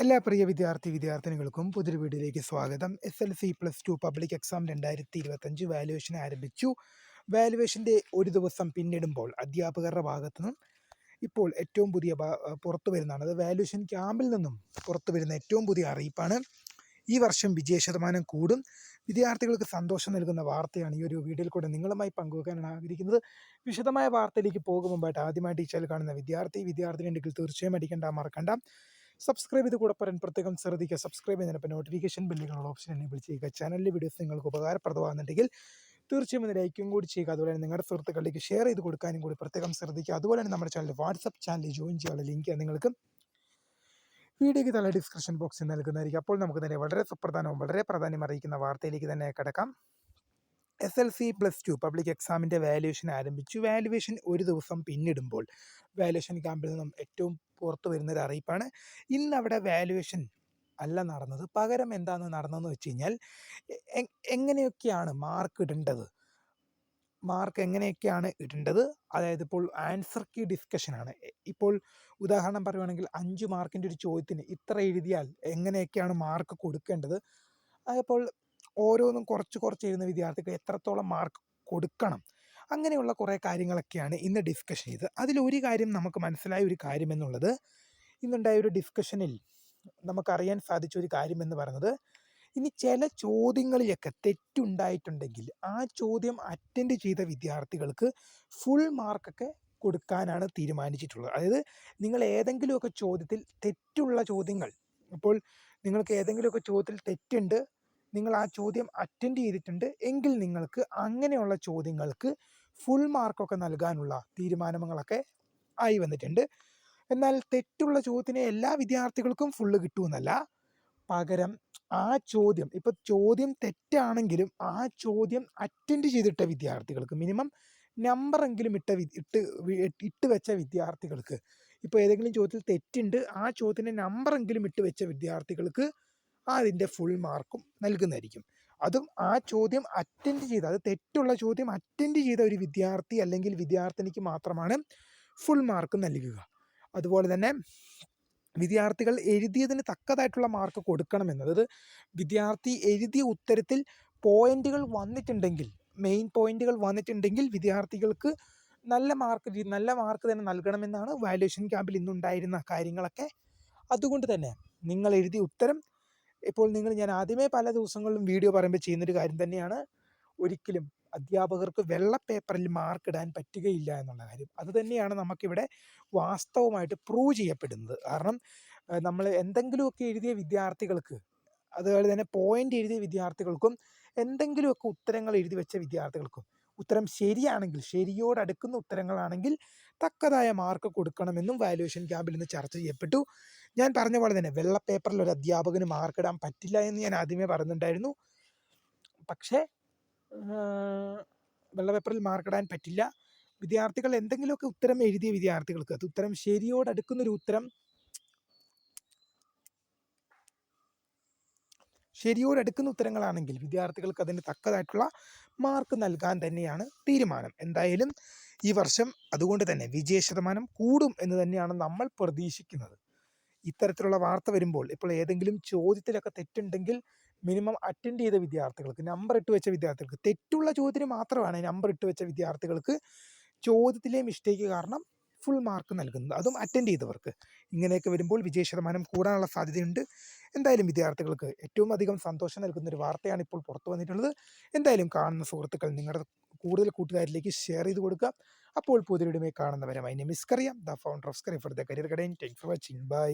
എല്ലാ പ്രിയ വിദ്യാർത്ഥി വിദ്യാർത്ഥിനികൾക്കും പുതിയൊരു വീഡിയോയിലേക്ക് സ്വാഗതം. S L C plus two public exam രണ്ടായിരത്തി ഇരുപത്തഞ്ച് വാലുവേഷൻ ആരംഭിച്ചു വാലുവേഷന്റെ ഒരു ദിവസം പിന്നിടുമ്പോൾ അധ്യാപകരുടെ ഭാഗത്തു നിന്നും ഇപ്പോൾ ഏറ്റവും പുതിയ പുറത്തു വരുന്നതാണ്. അത് വാലുവേഷൻ ക്യാമ്പിൽ നിന്നും പുറത്തു വരുന്ന ഏറ്റവും പുതിയ അറിയിപ്പാണ്. ഈ വർഷം വിജയ ശതമാനം കൂടും. വിദ്യാർത്ഥികൾക്ക് സന്തോഷം നൽകുന്ന വാർത്തയാണ് ഈ ഒരു വീഡിയോയിൽ കൂടെ നിങ്ങളുമായി പങ്കുവെക്കാനാണ് ആഗ്രഹിക്കുന്നത്. വിശദമായ വാർത്തയിലേക്ക് പോകും. മുമ്പായിട്ട് ആദ്യമായിട്ട് ഈ ചാനൽ കാണുന്ന വിദ്യാർത്ഥി വിദ്യാർത്ഥിനി ഉണ്ടെങ്കിൽ തീർച്ചയായും അടിക്കേണ്ട മറക്കണ്ട. സബ്സ്ക്രൈബ് ചെയ്ത് കൂടെ പറയാൻ പ്രത്യേകം ശ്രദ്ധിക്കുക. സബ്സ്ക്രൈബ് ചെയ്യുന്നതിനൊപ്പം നോട്ടിഫിക്കേഷൻ ബില്ലുകളുള്ള ഓപ്ഷൻ എനേബിൾ ചെയ്യുക. ചാനലിലെ വീഡിയോസ് നിങ്ങൾക്ക് ഉപകാരപ്രദമാകുന്നുണ്ടെങ്കിൽ തീർച്ചയായും ഒന്ന് ലൈക്കും കൂടി ചെയ്യുക. അതുപോലെ തന്നെ നിങ്ങളുടെ സുഹൃത്തുക്കളിലേക്ക് ഷെയർ ചെയ്ത് കൊടുക്കാനും കൂടി പ്രത്യേകം ശ്രദ്ധിക്കുക. അതുപോലെ തന്നെ നമ്മുടെ ചാനൽ വാട്സപ്പ് ചാനൽ ജോയിൻ ചെയ്യാനുള്ള ലിങ്ക് നിങ്ങൾക്ക് വീഡിയോയ്ക്ക് തല ഡിസ്ക്രിപ്ഷൻ ബോക്സിൽ നൽകുന്നതായിരിക്കും. അപ്പോൾ നമുക്ക് തന്നെ വളരെ സുപ്രധാനവും വളരെ പ്രാധാന്യം അറിയിക്കുന്ന വാർത്തയിലേക്ക് തന്നെ കിടക്കാം. S L C plus two public എക്സാമിന്റെ വാല്യുവേഷൻ ആരംഭിച്ചു. വാല്യുവേഷൻ ഒരു ദിവസം പിന്നിടുമ്പോൾ വാല്യുവേഷൻ ക്യാമ്പിൽ നിന്നും ഏറ്റവും പുറത്തു വരുന്നൊരു അറിയിപ്പാണ്. ഇന്ന് അവിടെ വാല്യുവേഷൻ അല്ല നടന്നത്. പകരം എന്താണ് നടന്നതെന്ന് വെച്ച് കഴിഞ്ഞാൽ എങ്ങനെയൊക്കെയാണ് മാർക്ക് ഇടേണ്ടത്? മാർക്ക് എങ്ങനെയൊക്കെയാണ് ഇടേണ്ടത്? അതായത് ഇപ്പോൾ ആൻസർ കീ ഡിസ്കഷനാണ്. ഇപ്പോൾ ഉദാഹരണം പറയുവാണെങ്കിൽ അഞ്ച് മാർക്കിന്റെ ഒരു ചോദ്യത്തിന് ഇത്ര എഴുതിയാൽ എങ്ങനെയൊക്കെയാണ് മാർക്ക് കൊടുക്കേണ്ടത്? അപ്പോൾ ഓരോന്നും കുറച്ച് കുറച്ച് എഴുതുന്ന വിദ്യാർത്ഥിക്ക് എത്രത്തോളം മാർക്ക് കൊടുക്കണം. അങ്ങനെയുള്ള കുറേ കാര്യങ്ങളൊക്കെയാണ് ഇന്ന് ഡിസ്കഷൻ ചെയ്തത്. അതിലൊരു കാര്യം നമുക്ക് മനസ്സിലായ ഒരു കാര്യം എന്നുള്ളത് ഇന്നുണ്ടായ ഒരു ഡിസ്കഷനിൽ നമുക്കറിയാൻ സാധിച്ച ഒരു കാര്യം എന്ന് പറയുന്നത് ഇനി ചില ചോദ്യങ്ങളിലൊക്കെ തെറ്റുണ്ടായിട്ടുണ്ടെങ്കിൽ ആ ചോദ്യം അറ്റൻഡ് ചെയ്ത വിദ്യാർത്ഥികൾക്ക് ഫുൾ മാർക്കൊക്കെ കൊടുക്കാനാണ് തീരുമാനിച്ചിട്ടുള്ളത്. അതായത് നിങ്ങൾ ഏതെങ്കിലുമൊക്കെ ചോദ്യത്തിൽ തെറ്റുള്ള ചോദ്യങ്ങൾ അപ്പോൾ നിങ്ങൾക്ക് ഏതെങ്കിലുമൊക്കെ ചോദ്യത്തിൽ തെറ്റുണ്ട് നിങ്ങൾ ആ ചോദ്യം അറ്റൻഡ് ചെയ്തിട്ടുണ്ട് എങ്കിൽ നിങ്ങൾക്ക് അങ്ങനെയുള്ള ചോദ്യങ്ങൾക്ക് ഫുൾ മാർക്കൊക്കെ നൽകാനുള്ള തീരുമാനങ്ങളൊക്കെ ആയി വന്നിട്ടുണ്ട്. എന്നാൽ തെറ്റുള്ള ചോദ്യത്തിന് എല്ലാ വിദ്യാർത്ഥികൾക്കും ഫുള്ള് കിട്ടുമെന്നല്ല. പകരം ആ ചോദ്യം ഇപ്പം ചോദ്യം തെറ്റാണെങ്കിലും ആ ചോദ്യം അറ്റൻഡ് ചെയ്തിട്ട വിദ്യാർത്ഥികൾക്ക് മിനിമം നമ്പറെങ്കിലും ഇട്ട ഇട്ട് ഇട്ട് വെച്ച വിദ്യാർത്ഥികൾക്ക് ഇപ്പോൾ ഏതെങ്കിലും ചോദ്യത്തിൽ തെറ്റുണ്ട് ആ ചോദ്യത്തിന്റെ നമ്പറെങ്കിലും ഇട്ട് വെച്ച വിദ്യാർത്ഥികൾക്ക് അതിന്റെ ഫുൾ മാർക്കും നൽകുന്നതായിരിക്കും. അതും ആ ചോദ്യം അറ്റൻഡ് ചെയ്ത അത് തെറ്റുള്ള ചോദ്യം അറ്റൻഡ് ചെയ്ത ഒരു വിദ്യാർത്ഥി അല്ലെങ്കിൽ വിദ്യാർത്ഥിനിക്ക് മാത്രമാണ് ഫുൾ മാർക്ക് നൽകുക. അതുപോലെ തന്നെ വിദ്യാർത്ഥികൾ എഴുതിയതിന് തക്കതായിട്ടുള്ള മാർക്ക് കൊടുക്കണമെന്നത് അത് വിദ്യാർത്ഥി എഴുതിയ ഉത്തരത്തിൽ പോയിന്റുകൾ വന്നിട്ടുണ്ടെങ്കിൽ മെയിൻ പോയിന്റുകൾ വന്നിട്ടുണ്ടെങ്കിൽ വിദ്യാർത്ഥികൾക്ക് നല്ല മാർക്ക് നല്ല മാർക്ക് തന്നെ നൽകണമെന്നാണ് വാല്യുവേഷൻ ക്യാമ്പിൽ ഇന്നുണ്ടായിരുന്ന കാര്യങ്ങളൊക്കെ. അതുകൊണ്ട് തന്നെ നിങ്ങൾ എഴുതിയ ഉത്തരം ഇപ്പോൾ നിങ്ങൾ ഞാൻ ആദ്യമേ പല ദിവസങ്ങളിലും വീഡിയോ പറയുമ്പോൾ ചെയ്യുന്നൊരു കാര്യം തന്നെയാണ്. ഒരിക്കലും അധ്യാപകർക്ക് വെള്ള പേപ്പറിൽ മാർക്ക് ഇടാൻ പറ്റുകയില്ല എന്നുള്ള കാര്യം. അത് തന്നെയാണ് നമുക്കിവിടെ വാസ്തവമായിട്ട് പ്രൂവ് ചെയ്യപ്പെടുന്നത്. കാരണം നമ്മൾ എന്തെങ്കിലുമൊക്കെ എഴുതിയ വിദ്യാർത്ഥികൾക്ക് അതുപോലെ തന്നെ പോയിന്റ് എഴുതിയ വിദ്യാർത്ഥികൾക്കും എന്തെങ്കിലുമൊക്കെ ഉത്തരങ്ങൾ എഴുതി വെച്ച വിദ്യാർത്ഥികൾക്കും ഉത്തരം ശരിയാണെങ്കിൽ ശരിയോടടുക്കുന്ന ഉത്തരങ്ങളാണെങ്കിൽ തക്കതായ മാർക്ക് കൊടുക്കണമെന്നും വാല്യുവേഷൻ ക്യാമ്പിൽ നിന്ന് ചർച്ച ചെയ്യപ്പെട്ടു. ഞാൻ പറഞ്ഞ പോലെ തന്നെ വെള്ള പേപ്പറിൽ ഒരു അധ്യാപകന് മാർക്ക് ഇടാൻ പറ്റില്ല എന്ന് ഞാൻ ആദ്യമേ പറഞ്ഞിട്ടുണ്ടായിരുന്നു. പക്ഷേ വെള്ള പേപ്പറിൽ മാർക്ക് ഇടാൻ പറ്റില്ല. വിദ്യാർത്ഥികൾ എന്തെങ്കിലുമൊക്കെ ഉത്തരം എഴുതിയ വിദ്യാർത്ഥികൾക്ക് അത് ഉത്തരം ശരിയോടടുക്കുന്ന ഒരു ഉത്തരം ശരിയോടടുക്കുന്ന ഉത്തരങ്ങളാണെങ്കിൽ വിദ്യാർത്ഥികൾക്ക് അതിന് തക്കതായിട്ടുള്ള മാർക്ക് നൽകാൻ തന്നെയാണ് തീരുമാനം. എന്തായാലും ഈ വർഷം അതുകൊണ്ട് തന്നെ വിജയ ശതമാനം കൂടും എന്ന് തന്നെയാണ് നമ്മൾ പ്രതീക്ഷിക്കുന്നത്. ഇത്തരത്തിലുള്ള വാർത്ത വരുമ്പോൾ ഇപ്പോൾ ഏതെങ്കിലും ചോദ്യത്തിലൊക്കെ തെറ്റുണ്ടെങ്കിൽ മിനിമം അറ്റൻഡ് ചെയ്ത വിദ്യാർത്ഥികൾക്ക് നമ്പർ ഇട്ട് വെച്ച വിദ്യാർത്ഥികൾക്ക് തെറ്റുള്ള ചോദ്യത്തിന് മാത്രമാണ് നമ്പർ ഇട്ട് വെച്ച വിദ്യാർത്ഥികൾക്ക് ചോദ്യത്തിലെ മിസ്റ്റേക്ക് കാരണം ഫുൾ മാർക്ക് നൽകുന്നത്. അതും അറ്റൻഡ് ചെയ്തവർക്ക്. ഇങ്ങനെയൊക്കെ വരുമ്പോൾ വിജയ ശതമാനം കൂടാനുള്ള സാധ്യതയുണ്ട്. എന്തായാലും വിദ്യാർത്ഥികൾക്ക് ഏറ്റവും അധികം സന്തോഷം നൽകുന്ന ഒരു വാർത്തയാണ് ഇപ്പോൾ പുറത്തു വന്നിട്ടുള്ളത്. എന്തായാലും കാണുന്ന സുഹൃത്തുക്കൾ നിങ്ങളുടെ കൂടുതൽ കൂട്ടുകാരിലേക്ക് ഷെയർ ചെയ്ത് കൊടുക്കുക. അപ്പോൾ പുതിയൊരുമേ കാണുന്നവരെ. മൈ നെയിം ഇസ് കറിയാം the founder of സ്കറി for the career guide thank for watching bye